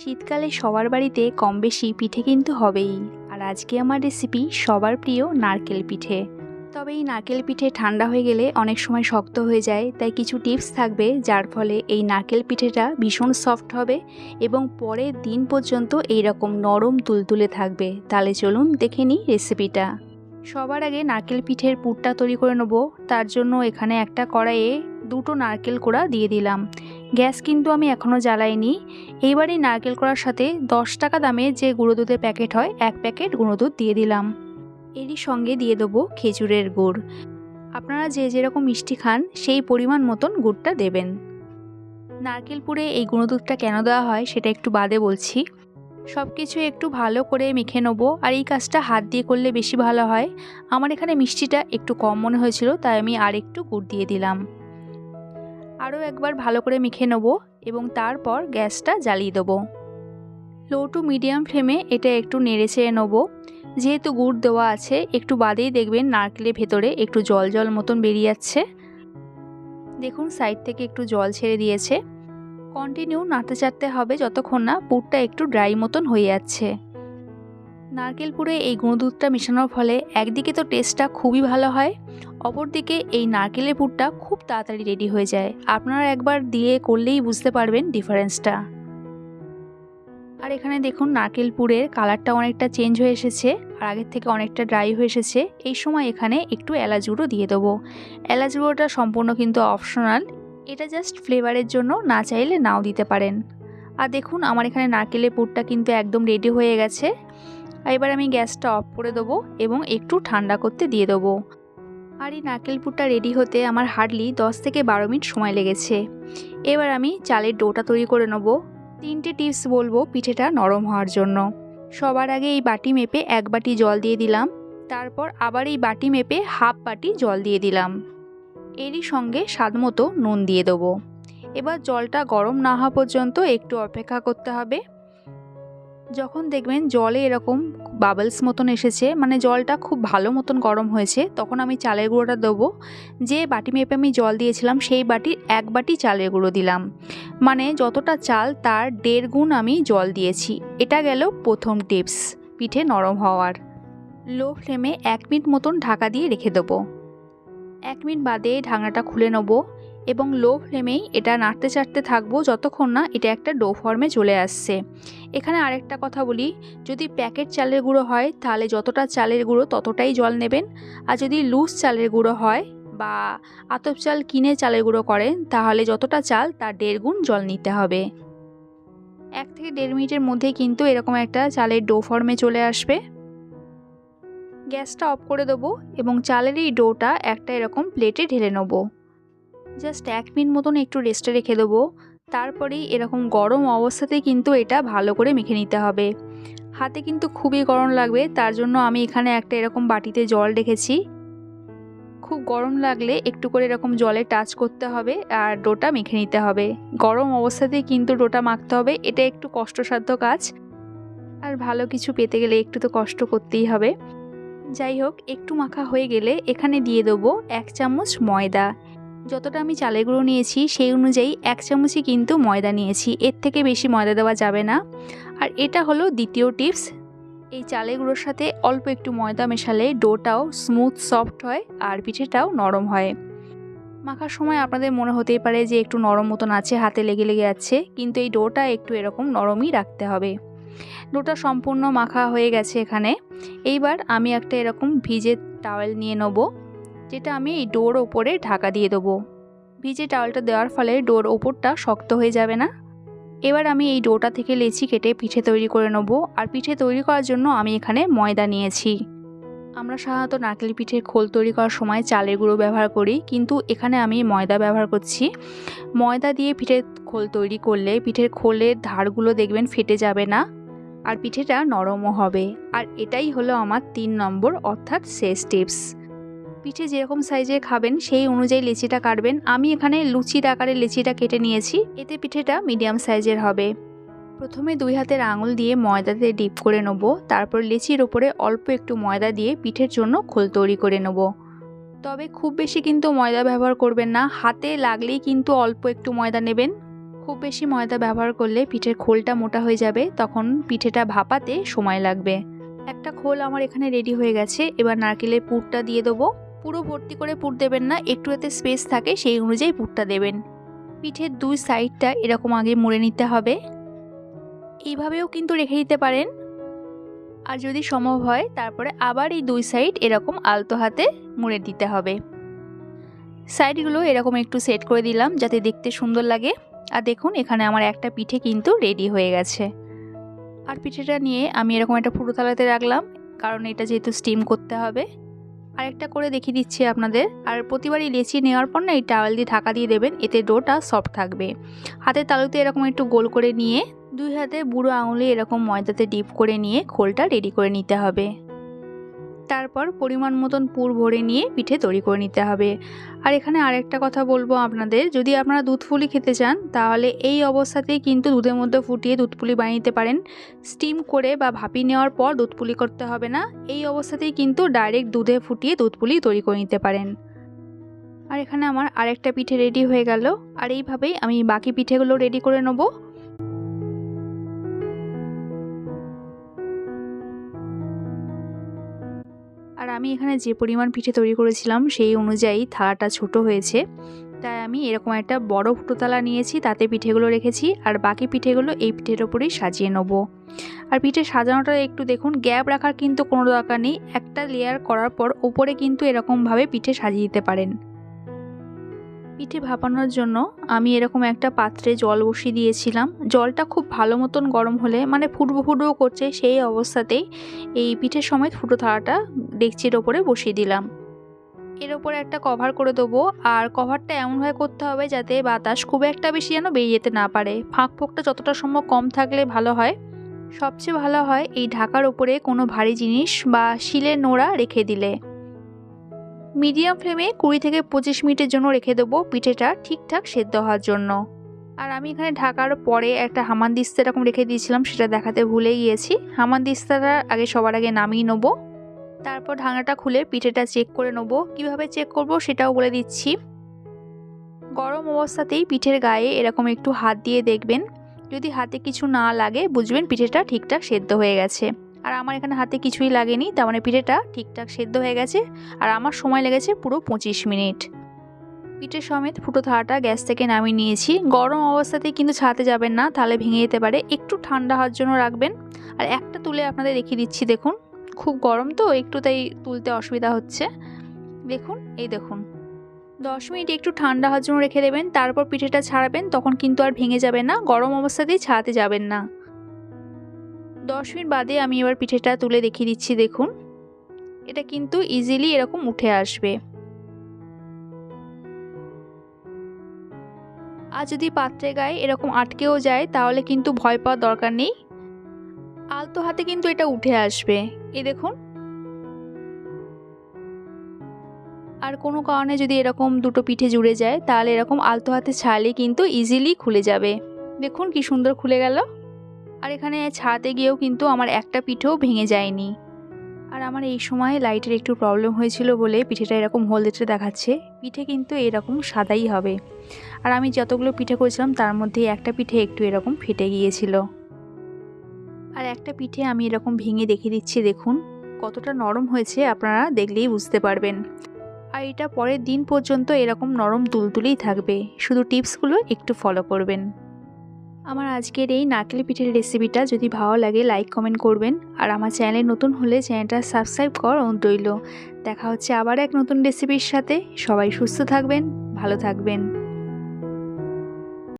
শীতকালে সবার বাড়িতে কম বেশি পিঠে কিন্তু হবেই। আর আজকে আমার রেসিপি সবার প্রিয় নারকেল পিঠে। তবে এই নারকেল পিঠে ঠান্ডা হয়ে গেলে অনেক সময় শক্ত হয়ে যায়, তাই কিছু টিপস থাকবে যার ফলে এই নারকেল পিঠেটা ভীষণ সফট হবে এবং পরের দিন পর্যন্ত এই রকম নরম তুলতুলে থাকবে। তাহলে চলুন দেখে নিই রেসিপিটা সবার আগে নারকেল পিঠের পুরটা তৈরি করে নেব। তার জন্য এখানে একটা কড়াইয়ে দুটো নারকেল কোড়া দিয়ে দিলাম। গ্যাস কিন্তু আমি এখনও জ্বালাইনি। এইবার এই নারকেল কোড়ার সাথে দশ টাকা দামে যে গুঁড়ো দুধের প্যাকেট হয়, এক প্যাকেট গুঁড়ো দুধ দিয়ে দিলাম। এরই সঙ্গে দিয়ে দেবো খেজুরের গুড়। আপনারা যে যেরকম মিষ্টি খান, সেই পরিমাণ মতন গুড়টা দেবেন। নারকেল পুরে এই গুঁড়ো দুধটা কেন দেওয়া হয়, সেটা একটু বাদে বলছি। সব কিছু একটু ভালো করে মেখে নেব, আর এই কাজটা হাত দিয়ে করলে বেশি ভালো হয়। আমার এখানে মিষ্টিটা একটু কম মনে হয়েছিল, তাই আমি আর একটু গুড় দিয়ে দিলাম। আরও একবার ভালো করে মেখে নেব এবং তারপর গ্যাসটা জ্বালিয়ে দেবো। লো টু মিডিয়াম ফ্লেমে এটা একটু নেড়ে চেড়ে নেব। যেহেতু গুড় দেওয়া আছে, একটু বাদেই দেখবেন নারকেলের ভেতরে একটু জল জল মতন বেরিয়ে যাচ্ছে। দেখুন, সাইড থেকে একটু জল ছেড়ে দিয়েছে। কন্টিনিউ নাড়তে চাড়তে হবে যতক্ষণ না পুরটা একটু ড্রাই মতন হয়ে যাচ্ছে। নারকেল পুরে এই গুঁড়ো দুধটা মেশানোর ফলে একদিকে তো টেস্টটা খুবই ভালো হয় অপরদিকে এই নারকেলের পুরটা খুব তাড়াতাড়ি রেডি হয়ে যায়। আপনারা একবার দিয়ে করলেই বুঝতে পারবেন ডিফারেন্সটা আর এখানে দেখুন নারকেল পুরের কালারটা অনেকটা চেঞ্জ হয়ে এসেছে, আর আগের থেকে অনেকটা ড্রাই হয়ে এসেছে। এই সময় এখানে একটু এলাচ গুঁড়ো দিয়ে দেবো। এলাচ গুঁড়োটা সম্পূর্ণ কিন্তু অপশনাল এটা জাস্ট ফ্লেভারের জন্য না চাইলে নাও দিতে পারেন। আর দেখুন আমার এখানে নারকেলের পুরটা কিন্তু একদম রেডি হয়ে গেছে। এবার আমি গ্যাসটা অফ করে দেবো এবং একটু ঠান্ডা করতে দিয়ে দেবো। আর এই নারকেল পুরটা রেডি হতে আমার হার্ডলি দশ থেকে বারো মিনিট সময় লেগেছে। এবার আমি চালের ডোটা তৈরি করে নেব। তিনটে টিপস বলব পিঠেটা নরম হওয়ার জন্য। সবার আগে এই বাটি মেপে এক বাটি জল দিয়ে দিলাম। তারপর আবার এই বাটি মেপে হাফ বাটি জল দিয়ে দিলাম। এরই সঙ্গে স্বাদ মতো নুন দিয়ে দেবো। এবার জলটা গরম না হওয়া পর্যন্ত একটু অপেক্ষা করতে হবে। যখন দেখবেন জলে এরকম বাবলস মতন এসেছে মানে জলটা খুব ভালো মতন গরম হয়েছে, তখন আমি চালের গুঁড়োটা দেবো। যে বাটি মেপে আমি জল দিয়েছিলাম, সেই বাটির এক বাটি চালের গুঁড়ো দিলাম। মানে যতটা চাল, তার দেড় গুণ আমি জল দিয়েছি। এটা গেল প্রথম টিপস পিঠে নরম হওয়ার। লো ফ্লেমে এক মিনিট মতন ঢাকা দিয়ে রেখে দেবো। এক মিনিট বাদে ঢাকনাটা খুলে নেব। এবং লো ফ্লেমেই এটা নাড়তে চাড়তে থাকব যতক্ষণ না এটা একটা ডো ফর্মে চলে আসছে। এখানে আরেকটা কথা বলি, যদি প্যাকেট চালের গুঁড়ো হয় তাহলে যতটা চালের গুঁড়ো ততটাই জল নেবেন। আর যদি লুজ চালের গুঁড়ো হয় বা আতপ চাল কিনে চালের গুঁড়ো করেন তাহলে যতটা চাল তার দেড় গুণ জল নিতে হবে। এক থেকে দেড় মিনিটের মধ্যে কিন্তু এরকম একটা চালের ডো ফর্মে চলে আসবে। গ্যাসটা অফ করে দেবো এবং চালের এই ডোটা একটা এরকম প্লেটে ঢেলে নেব। জাস্ট এক মিনিট মতন একটু রেস্টে রেখে দেবো। তারপরেই এরকম গরম অবস্থাতেই কিন্তু এটা ভালো করে মেখে নিতে হবে। হাতে কিন্তু খুবই গরম লাগবে, তার জন্য আমি এখানে একটা এরকম বাটিতে জল রেখেছি। খুব গরম লাগলে একটু করে এরকম জলে টাচ করতে হবে আর ডোটা মেখে নিতে হবে। গরম অবস্থাতেই কিন্তু ডোটা মাখতে হবে, এটা একটু কষ্টসাধ্য কাজ। আর ভালো কিছু পেতে গেলে একটু তো কষ্ট করতেই হবে। যাই হোক, একটু মাখা হয়ে গেলে এখানে দিয়ে দেবো এক চামচ ময়দা। যতটা আমি চালের গুঁড়ো নিয়েছি, সেই অনুযায়ী এক চামচই কিন্তু ময়দা নিয়েছি। এর থেকে বেশি ময়দা দেওয়া যাবে না। আর এটা হলো দ্বিতীয় টিপস। এই চালের গুঁড়োর সাথে অল্প একটু ময়দা মেশালে ডোটাও স্মুথ, সফট হয় আর পিঠেটাও নরম হয়। মাখার সময় আপনাদের মনে হতেই পারে যে একটু নরম মতন আছে, হাতে লেগে লেগে যাচ্ছে কিন্তু এই ডোটা একটু এরকম নরমই রাখতে হবে। ডোটা সম্পূর্ণ মাখা হয়ে গেছে এখানে। এইবার আমি একটা এরকম ভিজে টাওয়েল নিয়ে নেব। যেটা আমি এই ডোর ওপরে ঢাকা দিয়ে দেবো। ভিজে টাওয়ালটা দেওয়ার ফলে ডোর ওপরটা শক্ত হয়ে যাবে না। এবার আমি এই ডোটা থেকে লেচি কেটে পিঠে তৈরি করে নেব আর পিঠে তৈরি করার জন্য আমি এখানে ময়দা নিয়েছি। আমরা সাধারণত নারকেল পিঠের খোল তৈরি করার সময় চালের গুঁড়ো ব্যবহার করি, কিন্তু এখানে আমি ময়দা ব্যবহার করছি। ময়দা দিয়ে পিঠের খোল তৈরি করলে পিঠের খোলের ধারগুলো দেখবেন ফেটে যাবে না আর পিঠেটা নরমও হবে। আর এটাই হলো আমার তিন নম্বর অর্থাৎ শেষ টিপস। পিঠে যেরকম সাইজের খাবেন, সেই অনুযায়ী লেচিটা কাটবেন। আমি এখানে লুচির আকারে লেচিটা কেটে নিয়েছি। এতে পিঠেটা মিডিয়াম সাইজের হবে। প্রথমে দুই হাতের আঙুল দিয়ে ময়দাতে ডিপ করে নেব। তারপর লেচির ওপরে অল্প একটু ময়দা দিয়ে পিঠের জন্য খোল তৈরি করে নেব। তবে খুব বেশি কিন্তু ময়দা ব্যবহার করবেন না। হাতে লাগলেই কিন্তু অল্প একটু ময়দা নেবেন। খুব বেশি ময়দা ব্যবহার করলে পিঠের খোলটা মোটা হয়ে যাবে। তখন পিঠেটা ভাপাতে সময় লাগবে। একটা খোল আমার এখানে রেডি হয়ে গেছে। এবার নারকেলের পুরটা দিয়ে দেবো। পুরো ভর্তি করে পুর দেবেন না, একটু এতে স্পেস থাকে, সেই অনুযায়ী পুরটা দেবেন। পিঠের দুই সাইডটা এরকম আগে মুড়ে নিতে হবে। এইভাবেও কিন্তু রেখে দিতে পারেন। আর যদি সম্ভব হয়, তারপরে আবার এই দুই সাইড এরকম আলতো হাতে মুড়ে দিতে হবে। সাইডগুলো এরকম একটু সেট করে দিলাম, যাতে দেখতে সুন্দর লাগে। আর দেখুন, এখানে আমার একটা পিঠে কিন্তু রেডি হয়ে গেছে। আর পিঠেটা নিয়ে আমি এরকম একটা ফুটো থালাতে রাখলাম, কারণ এটা যেহেতু স্টিম করতে হবে। আরেকটা করে দেখিয়ে দিচ্ছি আপনাদের। আর প্রতিবারই লেচি নেওয়ার পর না এই টাওয়েল দিয়ে ঢাকা দিয়ে দেবেন, এতে ডোটা সফট থাকবে। হাতের তালুতে এরকম একটু গোল করে নিয়ে দুই হাতে বুড়ো আঙুলে এরকম ময়দাতে ডিপ করে নিয়ে খোলটা রেডি করে নিতে হবে। তারপর পরিমাণ মতন পুর ভরে নিয়ে পিঠে তৈরি করে নিতে হবে। আর এখানে আরেকটা কথা বলব আপনাদের, যদি আপনারা দুধ পুলি খেতে চান, তাহলে এই অবস্থাতেই কিন্তু দুধের মধ্যে ফুটিয়ে দুধ পুলি বানিয়ে নিতে পারেন। স্টিম করে বা ভাপিয়ে নেওয়ার পর দুধ পুলি করতে হবে না, এই অবস্থাতেই কিন্তু ডাইরেক্ট দুধে ফুটিয়ে দুধ পুলি তৈরি করে নিতে পারেন। আর এখানে আমার আরেকটা পিঠে রেডি হয়ে গেল, আর এইভাবেই আমি বাকি পিঠেগুলো রেডি করে নেব। আর আমি এখানে যে পরিমাণ পিঠে তৈরি করেছিলাম সেই অনুযায়ী থালাটা ছোট হয়েছে। তাই আমি এরকম একটা বড় ফুটো নিয়েছি, তাতে পিঠেগুলো রেখেছি আর বাকি পিঠেগুলো এই পিঠের ওপরেই সাজিয়ে নেব। আর পিঠে সাজানোটা একটু দেখুন, গ্যাপ রাখার কিন্তু কোনো দরকার নেই, একটা লেয়ার করার পর ওপরে কিন্তু এরকমভাবে পিঠে সাজিয়ে দিতে পারেন। পিঠে ভাপানোর জন্য আমি এরকম একটা পাত্রে জল বসিয়ে দিয়েছিলাম। জলটা খুব ভালো মতন গরম হলে মানে ফুটবো ফুটবো করছে সেই অবস্থাতেই এই পিঠের সময় ফুটো থালাটা ডেকচির ওপরে বসিয়ে দিলাম। এর ওপরে একটা কভার করে দেবো আর কভারটা এমনভাবে করতে হবে যাতে বাতাস খুব একটা বেশি যেন বেরিয়ে যেতে না পারে। ফাঁক ফোঁকটা যতটা সম্ভব কম থাকলে ভালো হয়। সবচেয়ে ভালো হয় এই ঢাকার ওপরে কোনো ভারী জিনিস বা শিলের নোড়া রেখে দিলে। মিডিয়াম ফ্লেমে কুড়ি থেকে পঁচিশ মিনিটের জন্য রেখে দেবো পিঠেটা ঠিকঠাক সেদ্ধ হওয়ার জন্য। আর আমি এখানে ঢাকার পরে একটা হামান দিস্তা এরকম রেখে দিয়েছিলাম, সেটা দেখাতে ভুলে গিয়েছি। হামান দিস্তাটা আগে সবার আগে নামিয়ে নেব। তারপর ঢাকনাটা খুলে পিঠেটা চেক করে নেব। কীভাবে চেক করব সেটাও বলে দিচ্ছি। গরম অবস্থাতেই পিঠের গায়ে এরকম একটু হাত দিয়ে দেখবেন। যদি হাতে কিছু না লাগে, বুঝবেন পিঠেটা ঠিকঠাক সেদ্ধ হয়ে গেছে। আর আমার এখানে হাতে কিছুই লাগেনি, তার মানে পিঠেটা ঠিকঠাক সেদ্ধ হয়ে গেছে, আর আমার সময় লেগেছে পুরো পঁচিশ মিনিট। পিঠের সমেত ফুটো থালাটা গ্যাস থেকে নামিয়ে নিয়েছি। গরম অবস্থাতেই কিন্তু ছাতে যাবেন না তাহলে ভেঙে যেতে পারে। একটু ঠান্ডা হওয়ার জন্য রাখবেন। আর একটা তুলে আপনাদের দেখিয়ে দিচ্ছি, দেখুন। খুব গরম তো, একটু তাই তুলতে অসুবিধা হচ্ছে। দেখুন, এই দেখুন। দশ মিনিট একটু ঠান্ডা হওয়ার জন্য রেখে দেবেন, তারপর পিঠেটা ছাড়াবেন, তখন কিন্তু আর ভেঙে যাবে না। গরম অবস্থাতেই ছাড়াতে যাবেন না। দশ মিনিট বাদে আমি এবার পিঠেটা তুলে দেখিয়ে দিচ্ছি, দেখুন। এটা কিন্তু ইজিলি এরকম উঠে আসবে। আর যদি পাত্রে গায়ে এরকম আটকেও যায়, তাহলে কিন্তু ভয় পাওয়ার দরকার নেই। আলতো হাতে কিন্তু এটা উঠে আসবে। এই দেখুন। আর কোনো কারণে যদি এরকম দুটো পিঠে জুড়ে যায়, তাহলে এরকম আলতো হাতে ছাড়লে কিন্তু ইজিলি খুলে যাবে। দেখুন কি সুন্দর খুলে গেল। আর এখানে ছাড়াতে গিয়েও কিন্তু আমার একটা পিঠেও ভেঙে যায়নি। আর আমার এই সময় লাইটের একটু প্রবলেম হয়েছিল বলে পিঠেটা এরকম হলদেটে দেখাচ্ছে, পিঠে কিন্তু এরকম সাদাই হবে। আর আমি যতগুলো পিঠে করেছিলাম, তার মধ্যে একটা পিঠে একটু এরকম ফেটে গিয়েছিল। আর একটা পিঠে আমি এরকম ভেঙে দেখিয়ে দিচ্ছি, দেখুন। কতটা নরম হয়েছে, আপনারা দেখলেই বুঝতে পারবেন। আর এটা পরের দিন পর্যন্ত এরকম নরম তুলতুলেই থাকবে। শুধু টিপসগুলো একটু ফলো করবেন। আমার আজকের এই নারকেল পিঠের রেসিপিটা যদি ভালো লাগে লাইক কমেন্ট করবেন। আর আমার চ্যানেলে নতুন হলে চ্যানেলটা সাবস্ক্রাইব কর রইল দেখা হচ্ছে আবার এক নতুন রেসিপির সাথে। সবাই সুস্থ থাকবেন, ভালো থাকবেন।